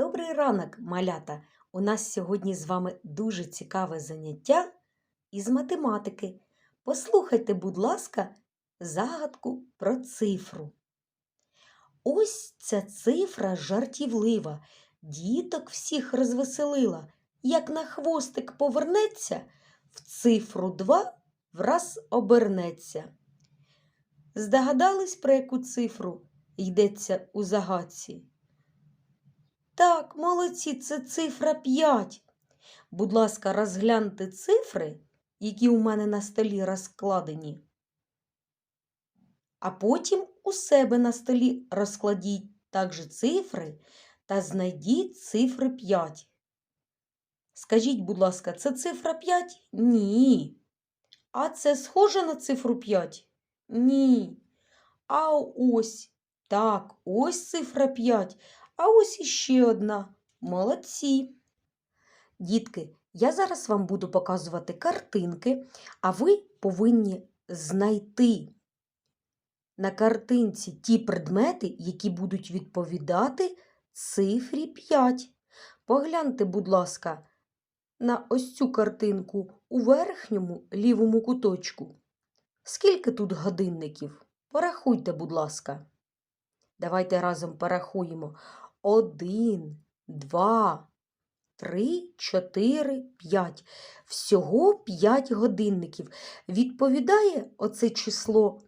Добрий ранок, малята! У нас сьогодні з вами дуже цікаве заняття із математики. Послухайте, будь ласка, загадку про цифру. Ось ця цифра жартівлива, діток всіх розвеселила. Як на хвостик повернеться, в цифру два враз обернеться. Здогадались, про яку цифру йдеться у загадці? Так, молодці, це цифра 5. Будь ласка, розгляньте цифри, які у мене на столі розкладені. А потім у себе на столі розкладіть також цифри та знайдіть цифри 5. Скажіть, будь ласка, це цифра 5? Ні. А це схоже на цифру 5? Ні. А ось, так, ось цифра 5. А ось іще одна. Молодці. Дітки, я зараз вам буду показувати картинки, а ви повинні знайти на картинці ті предмети, які будуть відповідати цифрі 5. Погляньте, будь ласка, на ось цю картинку у верхньому лівому куточку. Скільки тут годинників? Порахуйте, будь ласка. Давайте разом порахуємо. Один, два, три, чотири, п'ять. Всього п'ять годинників. Відповідає оце число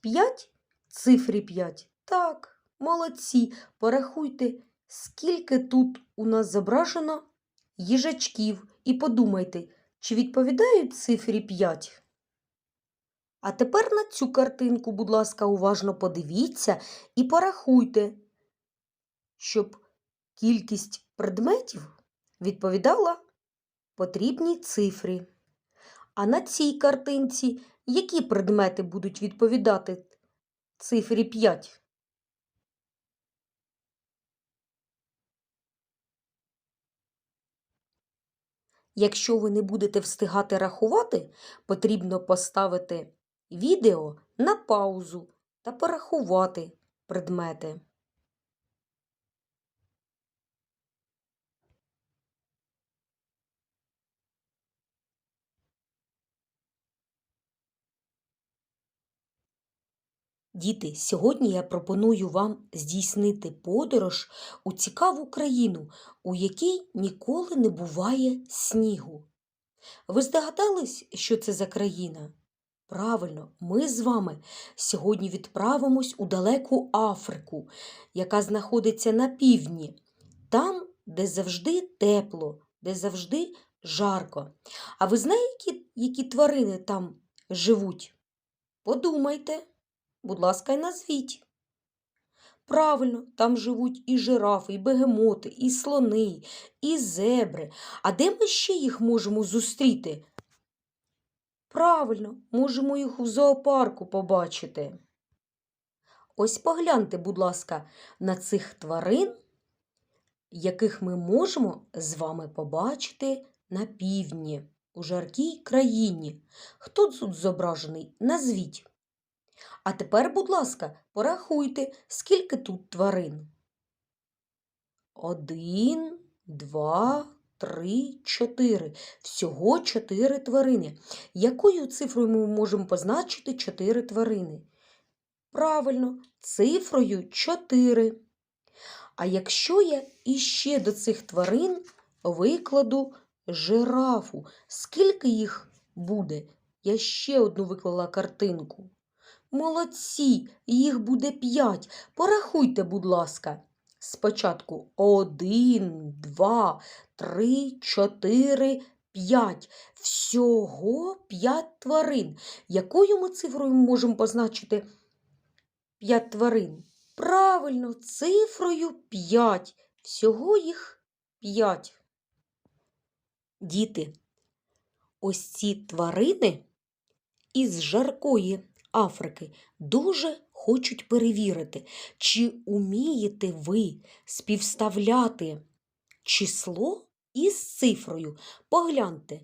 5 цифрі 5? Так, молодці. Порахуйте, скільки тут у нас зображено їжачків. І подумайте, чи відповідають цифрі 5? А тепер на цю картинку, будь ласка, уважно подивіться і порахуйте, щоб кількість предметів відповідала потрібній цифрі. А на цій картинці які предмети будуть відповідати цифрі 5? Якщо ви не будете встигати рахувати, потрібно поставити відео на паузу та порахувати предмети. Діти, сьогодні я пропоную вам здійснити подорож у цікаву країну, у якій ніколи не буває снігу. Ви здогадались, що це за країна? Правильно, ми з вами сьогодні відправимось у далеку Африку, яка знаходиться на півдні, там, де завжди тепло, де завжди жарко. А ви знаєте, які, які тварини там живуть? Подумайте. Будь ласка, й назвіть. Правильно, там живуть і жирафи, і бегемоти, і слони, і зебри. А де ми ще їх можемо зустріти? Правильно, можемо їх у зоопарку побачити. Ось погляньте, будь ласка, на цих тварин, яких ми можемо з вами побачити на півдні, у жаркій країні. Хто тут зображений? Назвіть. А тепер, будь ласка, порахуйте, скільки тут тварин. Один, два, три, чотири. Всього чотири тварини. Якою цифрою ми можемо позначити чотири тварини? Правильно, цифрою чотири. А якщо я іще до цих тварин викладу жирафу, скільки їх буде? Я ще одну виклала картинку. Молодці, їх буде п'ять. Порахуйте, будь ласка. Спочатку один, два, три, чотири, п'ять. Всього п'ять тварин. Якою ми цифрою можемо позначити п'ять тварин? Правильно, цифрою п'ять. Всього їх п'ять. Діти, ось ці тварини із жаркої Африки дуже хочуть перевірити, чи умієте ви співставляти число із цифрою. Погляньте,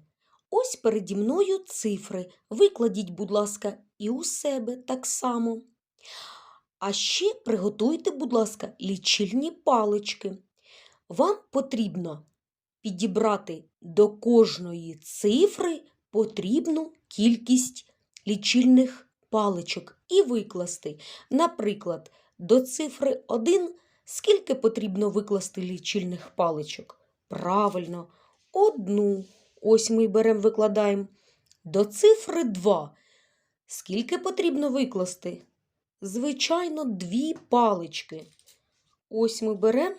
ось переді мною цифри. Викладіть, будь ласка, і у себе так само. А ще приготуйте, будь ласка, лічильні палички. вам потрібно підібрати до кожної цифри потрібну кількість лічильних паличок і викласти. Наприклад, до цифри 1 скільки потрібно викласти лічильних паличок? Правильно, одну. Ось ми беремо, викладаємо. До цифри 2 скільки потрібно викласти? Звичайно, дві палички. Ось ми беремо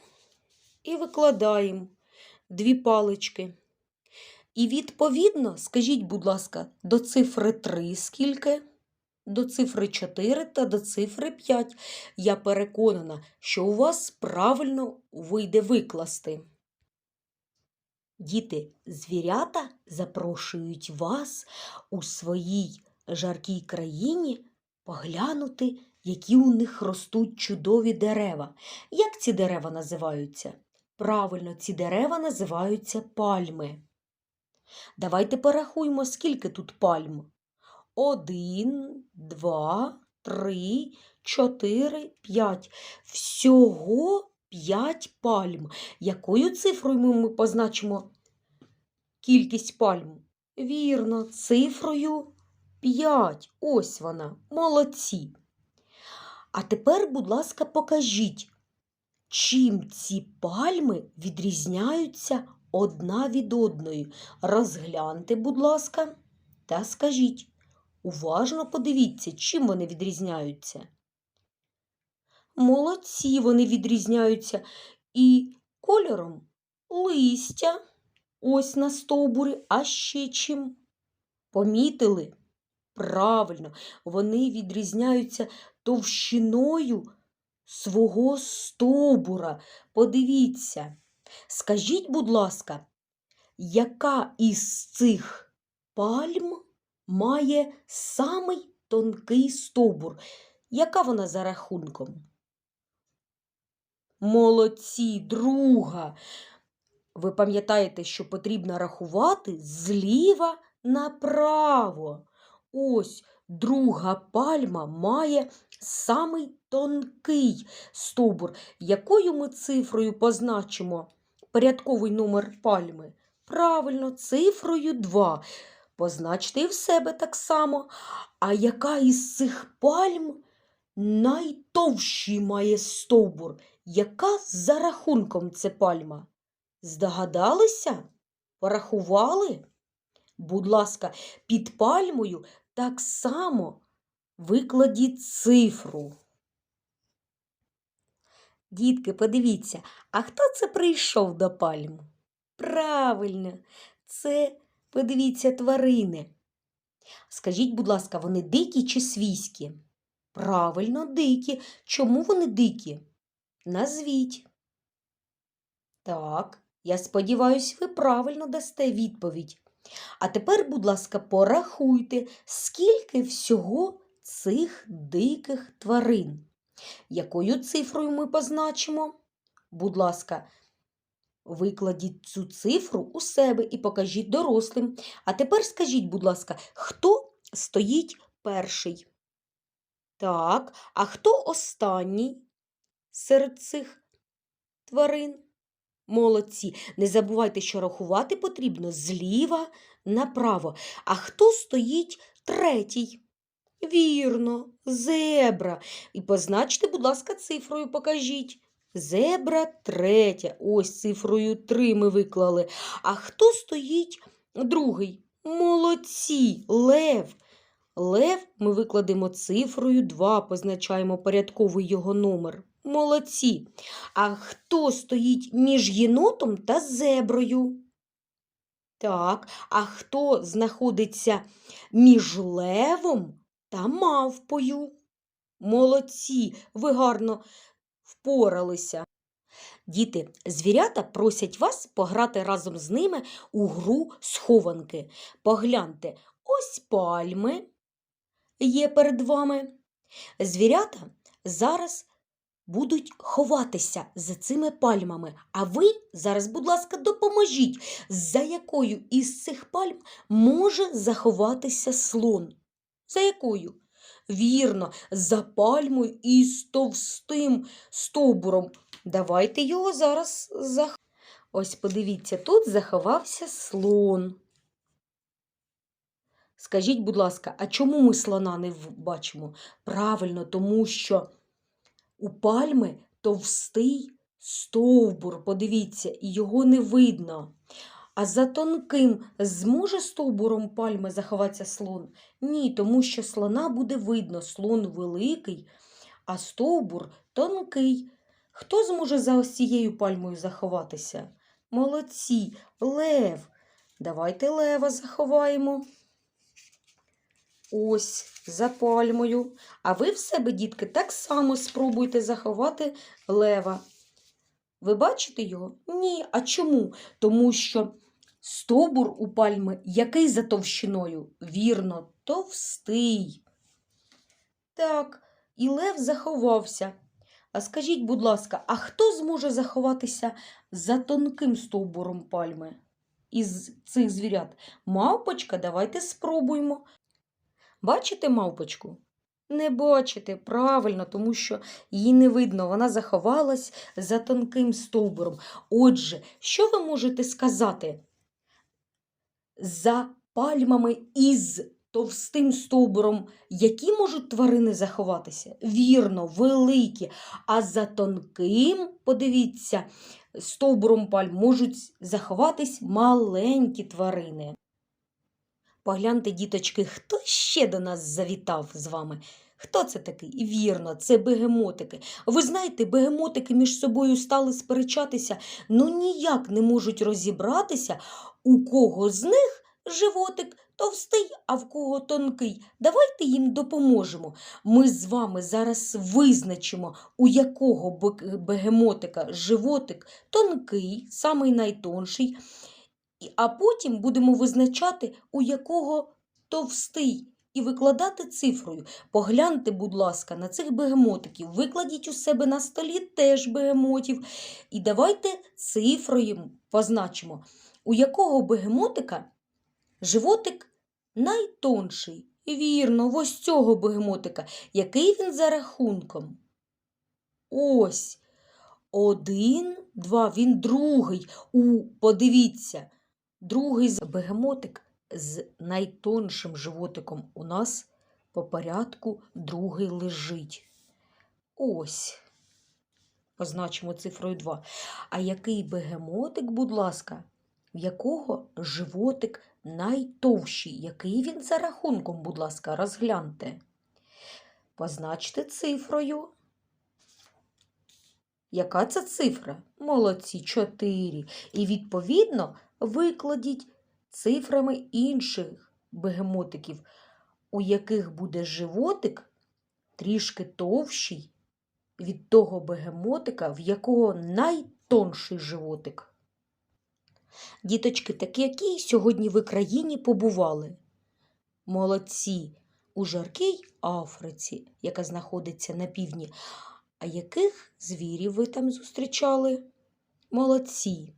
і викладаємо дві палички. І відповідно, скажіть, будь ласка, до цифри 3 скільки? До цифри 4 та до цифри 5. Я переконана, що у вас правильно вийде викласти. Діти, звірята запрошують вас у своїй жаркій країні поглянути, які у них ростуть чудові дерева. Як ці дерева називаються? Правильно, ці дерева називаються пальми. Давайте порахуємо, скільки тут пальм. Один, два, три, чотири, п'ять. Всього п'ять пальм. Якою цифрою ми позначимо кількість пальм? Вірно, цифрою 5. Ось вона. Молодці. А тепер, будь ласка, покажіть, чим ці пальми відрізняються одна від одної. Розгляньте, будь ласка, та скажіть. Уважно подивіться, чим вони відрізняються. Молодці вони відрізняються і кольором листя, ось на стовбурі, а ще чим. Помітили? Правильно, вони відрізняються товщиною свого стовбура. Подивіться, скажіть, будь ласка, яка із цих пальм має самий тонкий стовбур? Яка вона за рахунком? Молодці, друга. Ви пам'ятаєте, що потрібно рахувати зліва направо. Ось друга пальма має самий тонкий стовбур. Якою ми цифрою позначимо порядковий номер пальми? Правильно, цифрою 2. Позначте і в себе так само. А яка із цих пальм найтовщий має стовбур? Яка за рахунком це пальма? Здогадалися? Порахували? Будь ласка, під пальмою так само викладіть цифру. Дітки, подивіться, а хто це прийшов до пальм? Правильно, це, подивіться, тварини. Скажіть, будь ласка, вони дикі чи свійські? Правильно, дикі. Чому вони дикі? Назвіть. Так, я сподіваюся, ви правильно дасте відповідь. А тепер, будь ласка, порахуйте, скільки всього цих диких тварин. Якою цифрою ми позначимо? Будь ласка, викладіть цю цифру у себе і покажіть дорослим. А тепер скажіть, будь ласка, хто стоїть перший? Так, а хто останній серед цих тварин? Молодці. Не забувайте, що рахувати потрібно зліва направо. А хто стоїть третій? Вірно, зебра. І позначте, будь ласка, цифрою покажіть. Зебра третя. Ось цифрою 3 ми виклали. А хто стоїть другий? Молодці, лев. Лев ми викладемо цифрою 2, позначаємо порядковий його номер. Молодці. А хто стоїть між єнотом та зеброю? Так, а хто знаходиться між левом та мавпою? Молодці, ви гарно впоралися. Діти, звірята просять вас пограти разом з ними у гру схованки. Погляньте, ось пальми є перед вами. Звірята зараз будуть ховатися за цими пальмами. А ви зараз, будь ласка, допоможіть, за якою із цих пальм може заховатися слон. За якою? Вірно, за пальмою із товстим стовбуром. Давайте його зараз зах... Ось подивіться, тут заховався слон. Скажіть, будь ласка, а чому ми слона не бачимо? Правильно, тому що у пальми товстий стовбур, подивіться, і його не видно. А за тонким зможе стовбуром пальми заховатися слон? Ні, тому що слона буде видно. Слон великий, а стовбур тонкий. Хто зможе за ось цією пальмою заховатися? Молодці, лев. Давайте лева заховаємо. Ось за пальмою. А ви в себе, дітки, так само спробуйте заховати лева. Ви бачите його? Ні. А чому? Тому що стовбур у пальми який за товщиною? Вірно, товстий. Так, і лев заховався. А скажіть, будь ласка, а хто зможе заховатися за тонким стовбуром пальми із цих звірят? Мавпочка, давайте спробуємо. Бачите мавпочку? Не бачите, правильно, тому що її не видно, вона заховалась за тонким стовбуром. Отже, що ви можете сказати? За пальмами із товстим стовбуром, які можуть тварини заховатися? Вірно, великі. А за тонким, подивіться, стовбуром пальм можуть заховатись маленькі тварини. Погляньте, діточки, хто ще до нас завітав з вами? Хто це такий? Вірно, це бегемотики. Ви знаєте, бегемотики між собою стали сперечатися, ну ніяк не можуть розібратися, у кого з них животик товстий, а в кого тонкий. Давайте їм допоможемо. Ми з вами зараз визначимо, у якого бегемотика животик тонкий, самий найтонший, а потім будемо визначати, у якого товстий, і викладати цифрою. Погляньте, будь ласка, на цих бегемотиків. Викладіть у себе на столі теж бегемотів. І давайте цифрою позначимо, у якого бегемотика животик найтонший. Вірно, ось цього бегемотика. Який він за рахунком? Ось. Один, два, він другий. У, подивіться, другий бегемотик з найтоншим животиком у нас по порядку другий лежить. Ось. Позначимо цифрою 2. А який бегемотик, будь ласка, в якого животик найтовщий? Який він за рахунком, будь ласка, розгляньте. Позначте цифрою. Яка це цифра? Молодці, 4. І відповідно викладіть цифрами інших бегемотиків, у яких буде животик трішки товщий від того бегемотика, в якого найтонший животик. Діточки, так які сьогодні ви країні побували? Молодці у жаркій Африці, яка знаходиться на півдні. А яких звірів ви там зустрічали? Молодці.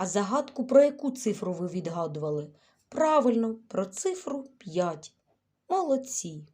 А загадку про яку цифру ви відгадували? Правильно, про цифру 5. Молодці.